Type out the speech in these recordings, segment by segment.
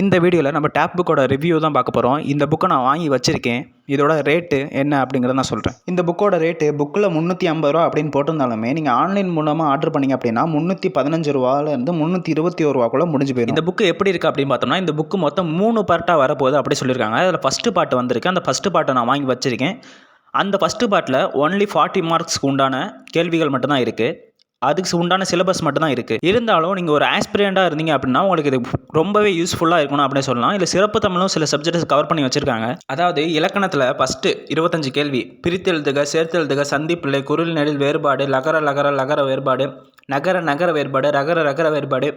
இந்த வீடியோவில் நம்ம டேப் புக்கோட ரிவ்யூ தான் பார்க்க போகிறோம் இந்த புக்கை நான் வாங்கி வச்சுருக்கேன். இதோட ரேட்டு என்ன அப்படிங்கிறத நான் சொல்கிறேன் இந்த புக்கோட ரேட்டு புக்கில் முந்நூற்றி ஐம்பது ரூபா அப்படின்னு போட்டிருந்தாலுமே நீங்கள் ஆன்லைன் மூலமாக ஆர்டர் பண்ணீங்க அப்படின்னா முந்நூற்றி பதினஞ்சு ரூபாலேருந்து முந்நூற்றி இருபத்தி ஒரு ரூபாக்குள்ள முடிஞ்சு போயிடும். இந்த புக்கு எப்படி இருக்குது அப்படின்னு பார்த்தோம்னா இந்த புக்கு மொத்தம் மூணு பார்ட்டாக வரப்போகுது அப்படி சொல்லியிருக்காங்க. அதில் ஃபஸ்ட்டு பார்ட் வந்திருக்கு. அந்த ஃபஸ்ட்டு பார்ட்டை நான் வாங்கி வச்சுருக்கேன். அந்த ஃபஸ்ட்டு பார்ட்டில் ஒன்லி ஃபார்ட்டி மார்க்ஸ்க்கு உண்டான கேள்விகள் மட்டும்தான் இருக்குது அதுக்கு உண்டான சிலபஸ் மட்டும் தான் இருக்குது இருந்தாலும் நீங்கள் ஒரு ஆஸ்பிரியண்டாக இருந்தீங்க அப்படின்னா உங்களுக்கு இது ரொம்பவே யூஸ்ஃபுல்லாக இருக்கணும் அப்படின்னு சொல்லலாம். இல்லை சிறப்பு தமிழும் சில சப்ஜெக்ட்ஸ் கவர் பண்ணி வச்சுருக்காங்க. அதாவது இலக்கணத்தில் ஃபஸ்ட்டு இருபத்தஞ்சு கேள்வி. பிரித்தெழுதுக சேர்த்தெழுதுக சந்திப்பிள்ளை குரல் நெடில் வேறுபாடு லகர லகர லகர வேறுபாடு நகர நகர வேறுபாடு ரகர ரகர வேறுபாடு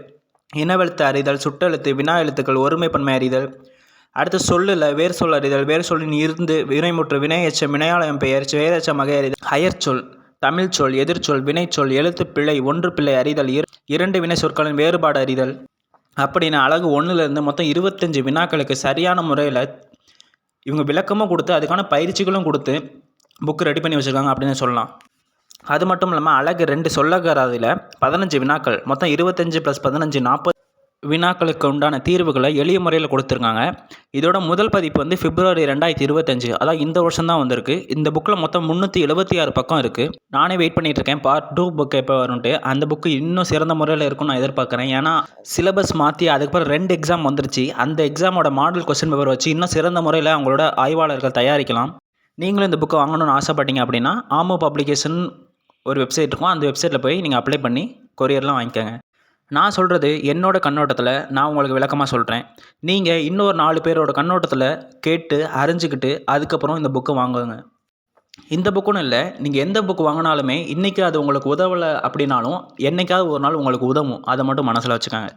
இனவெழுத்து அறிதல் சுட்டெழுத்து வினா எழுத்துக்கள் ஒருமைப்பன்மை அறிதல் அடுத்து சொல்லில் வேர் சொல் அறிதல் வேர் சொல்லின் இருந்து வினைமுற்று வினை எச்சம் பெயர் வேறெச்சம் வகை அறிதல் அயற் தமிழ்ச்சொல் தமிழ் சொல் எதிர்ச்சொல் வினைச்சொல் எழுத்துப்பிழை ஒன்று பிள்ளை அறிதல் இரண்டு வினை சொற்களின் வேறுபாடு அறிதல். அப்படின்னு அழகு ஒன்றுலேருந்து மொத்தம் இருபத்தஞ்சு வினாக்களுக்கு சரியான முறையில் இவங்க விளக்கமும் கொடுத்து அதுக்கான பயிற்சிகளும் கொடுத்து புக்கு ரெடி பண்ணி வச்சுருக்காங்க அப்படின்னு சொல்லலாம். அது மட்டும் இல்லாமல் அழகு ரெண்டு சொல்லகராதில் பதினஞ்சு வினாக்கள் மொத்தம் இருபத்தஞ்சு ப்ளஸ் பதினஞ்சு நாற்பது வினாக்களுக்கு உண்டான தீர்வுகளை எளிய முறையில் கொடுத்துருக்காங்க. இதோட முதல் பதிப்பு வந்து பிப்ரவரி ரெண்டாயிரத்தி இருபத்தஞ்சு. அதான் இந்த வருஷம் தான் வந்திருக்கு. இந்த புக்கில் மொத்தம் முந்நூற்றி எழுபத்தி ஆறு பக்கம் இருக்குது நானே வெயிட் பண்ணிகிட்டு இருக்கேன் பார்ட் டூ புக் எப்போ வரும்ட்டு அந்த புக்கு இன்னும் சிறந்த முறையில் இருக்கும்னு நான் எதிர்பார்க்குறேன். ஏன்னா சிலபஸ் மாற்றி அதுக்கப்புறம் ரெண்டு எக்ஸாம் வந்துருச்சு. அந்த எக்ஸாமோட மாடல் கொஸ்டின் பேப்பர் வச்சு இன்னும் சிறந்த முறையில் அவங்களோட ஆய்வாளர்கள் தயாரிக்கலாம். நீங்களும் இந்த புக்கை வாங்கணும்னு ஆசைப்பட்டீங்க அப்படின்னா ஆமோ பப்ளிகேஷன் ஒரு வெப்சைட் இருக்கும். அந்த வெப்சைட்டில் போய் நீங்கள் அப்ளை பண்ணி கொரியர்லாம் வாங்கிக்கோங்க. நான் சொல்கிறது என்னோட கண்ணோட்டத்தில் நான் உங்களுக்கு விளக்கமாக சொல்கிறேன் நீங்கள் இன்னொரு நாலு பேரோட கண்ணோட்டத்தில் கேட்டு அறிஞ்சிக்கிட்டு அதுக்கப்புறம் இந்த புக்கை வாங்குங்க. இந்த புக்குன்னு இல்லை நீங்கள் எந்த புக் வாங்கினாலுமே இன்றைக்கி அது உங்களுக்கு உதவலை அப்படின்னாலும் என்னைக்காவது ஒரு நாள் உங்களுக்கு உதவும். அதை மட்டும் மனசில் வச்சுக்கோங்க.